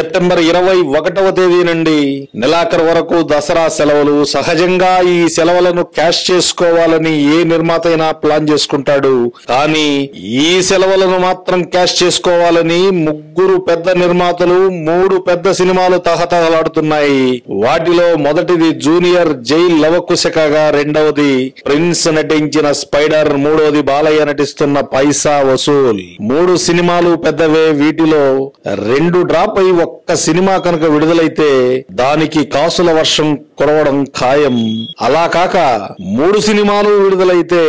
September ఇరవై ఒకటవ తేదీ నుండి నెలాఖరు వరకు దసరా సెలవులు. సహజంగా ఈ సెలవులను క్యాష్ చేసుకోవాలని ఏ నిర్మాత అయినా ప్లాన్ చేసుకుంటాడు. కానీ ఈ సెలవులను మాత్రం క్యాష్ చేసుకోవాలని ముగ్గురు పెద్ద నిర్మాతలు మూడు పెద్ద సినిమాలు తహతహలాడుతున్నాయి. వాటిలో మొదటిది జూనియర్ జై లవకుశకగా రెండవది ప్రిన్స్ నటించిన స్పైడర్ మూడవది బాలయ్య నటిస్తున్న పైసా వసూల్. మూడు సినిమాలు పెద్దవే. వీటిలో రెండు డ్రాప్ అయి ఒక్క సినిమా కనుక విడుదలైతే దానికి కాసుల వర్షం కురవడం ఖాయం. అలా కాక మూడు సినిమాలు విడుదలైతే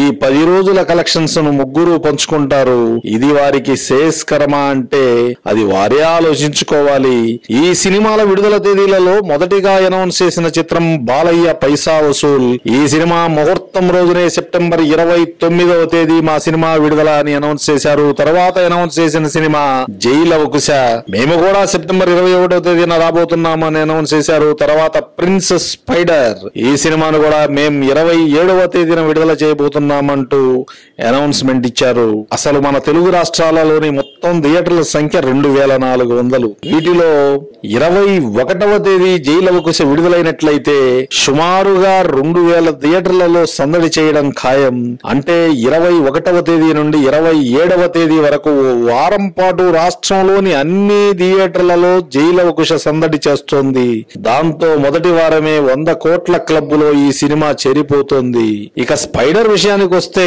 ఈ పది రోజుల కలెక్షన్స్ను ముగ్గురు పంచుకుంటారు. ఇది వారికి శ్రేయస్కరమా అంటే అది వారే ఆలోచించుకోవాలి. ఈ సినిమాల విడుదల తేదీలలో మొదటిగా అనౌన్స్ చేసిన చిత్రం బాలయ్య పైసా వసూల్. ఈ సినిమా ముహూర్తం రోజునే సెప్టెంబర్ ఇరవై తొమ్మిదవ తేదీ మా సినిమా విడుదల అని అనౌన్స్ చేశారు. తర్వాత అనౌన్స్ చేసిన సినిమా జై లవకుశ మేము కూడా సెప్టెంబర్ ఇరవై ఒకటో తేదీన రాబోతున్నామని అనౌన్స్ చేశారు. తర్వాత ప్రిన్స్ స్పైడర్. ఈ సినిమాను కూడా మేము ఇరవై ఏడవ తేదీన విడుదల చేయబోతున్నామంటూ అనౌన్స్మెంట్ ఇచ్చారు. అసలు మన తెలుగు రాష్ట్రాలలోని మొత్తం థియేటర్ల సంఖ్య రెండు వేల నాలుగు వందలు. వీటిలో ఇరవై ఒకటవ తేదీ జైలవకుశ విడుదలైనట్లయితే సుమారుగా రెండు వేల థియేటర్లలో సందడి చేయడం ఖాయం. అంటే ఇరవై ఒకటవ తేదీ నుండి ఇరవై ఏడవ తేదీ వరకు వారం పాటు రాష్ట్రంలోని అన్ని థియేటర్ థియేటర్లలో జైలవకుశ సందడి చేస్తోంది. దాంతో మొదటి వారమే వంద కోట్ల క్లబ్లో ఈ సినిమా చేరిపోతోంది. ఇక స్పైడర్ విషయానికి వస్తే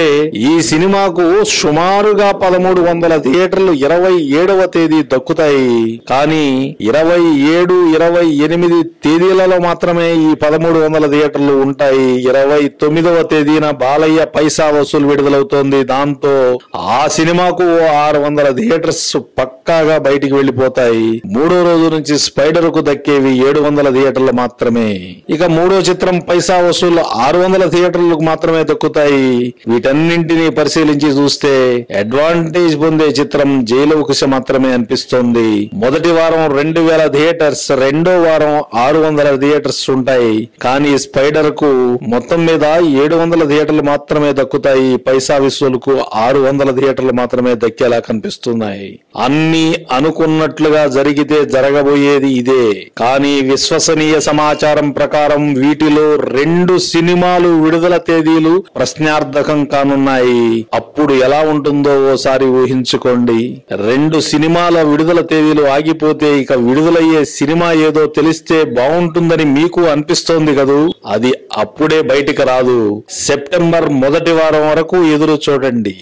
ఈ సినిమాకు సుమారుగా పదమూడు వందల థియేటర్లు ఇరవై ఏడవ తేదీ దక్కుతాయి. కానీ ఇరవై ఏడు ఇరవై ఎనిమిది తేదీలలో మాత్రమే ఈ పదమూడు వందల థియేటర్లు ఉంటాయి. ఇరవై తొమ్మిదవ తేదీన బాలయ్య పైసా వసూలు విడుదలవుతోంది. దాంతో ఆ సినిమాకు ఓ ఆరు వందల థియేటర్స్ పక్కాగా బయటికి వెళ్ళిపోతాయి మూడో రోజు నుంచి స్పైడర్కు దక్కేవి ఏడు వందల థియేటర్లు మాత్రమే. ఇక మూడో చిత్రం పైసా వసూలు ఆరు వందల థియేటర్లకు మాత్రమే దక్కుతాయి. వీటన్నింటినీ పరిశీలించి చూస్తే అడ్వాంటేజ్ పొందే చిత్రం జైలు కుశ మాత్రమే అనిపిస్తోంది. మొదటి వారం రెండు వేల థియేటర్స్ రెండో వారం ఆరు వందల థియేటర్స్ ఉంటాయి. కానీ స్పైడర్కు మొత్తం మీద ఏడు వందల థియేటర్లు మాత్రమే దక్కుతాయి. పైసా విసులకు ఆరు వందల థియేటర్లు మాత్రమే దక్కేలా కనిపిస్తున్నాయి. అన్ని అనుకున్నట్లుగా జరిగితే జరగబోయేది ఇదే. కానీ విశ్వసనీయ సమాచారం ప్రకారం వీటిలో రెండు సినిమాలు విడుదల తేదీలు ప్రశ్నార్థకం కానున్నాయి. అప్పుడు ఎలా ఉంటుందో ఓసారి ఊహించుకోండి. రెండు సినిమాల విడుదల తేదీలు ఆగిపోతే ఇక విడుదలయ్యే సినిమా ఏదో తెలిస్తే బాగుంటుందని మీకు అనిపిస్తోంది కదూ? అది అప్పుడే బయటికి రాదు. సెప్టెంబర్ మొదటి వారం వరకు ఎదురు చూడండి